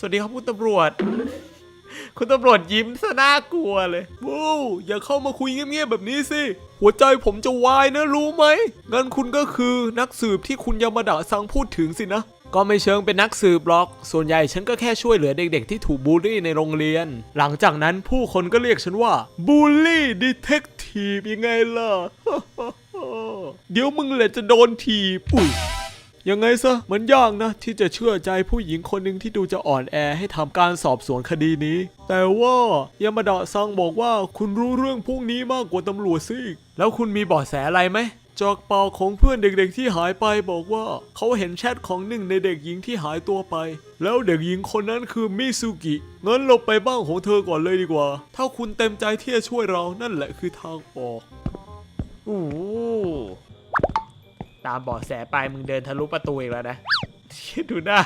สวัสดีครับคุณตำรวจ คุณตำรวจยิ้มซะน่ากลัวเลยว้าวอย่าเข้ามาคุยเงียบๆแบบนี้สิ หัวใจผมจะวายนะรู้ไหม งั้นคุณก็คือนักสืบที่คุณยามาดะซังพูดถึงสินะ ก็ไม่เชิงเป็นนักสืบหรอก ส่วนใหญ่ฉันก็แค่ช่วยเหลือเด็กๆที่ถูกบูลลี่ในโรงเรียน หลังจากนั้นผู้คนก็เรียกฉันว่าบูลลี่ดีเทคทีฟยังไงล่ะ เดี๋ยวมึงแหละจะโดนทีบอุ้ย ยังไงซะมันยากนะ ที่จะเชื่อใจผู้หญิงคนหนึ่งที่ดูจะอ่อนแอให้ทำการสอบสวนคดีนี้ แต่ว่ายามาดะซังบอกว่าคุณรู้เรื่องพวกนี้มากกว่าตำรวจซิแล้วคุณมีเบาะแสอะไรไหมจากเปล่าของเพื่อนเด็กๆที่หายไปบอกว่า เขาเห็นแชทของหนึ่งในเด็กหญิงที่หายตัวไป แล้วเด็กหญิงคนนั้นคือมิซุกิงั้นเราไปบ้านของเธอก่อนเลยดีกว่า ถ้าคุณเต็มใจที่จะช่วยเรานั่นแหละคือทางออกโอ้ ตามเบาะแสไปมึงเดินทะลุประตูอีกแล้วนะดูหน้า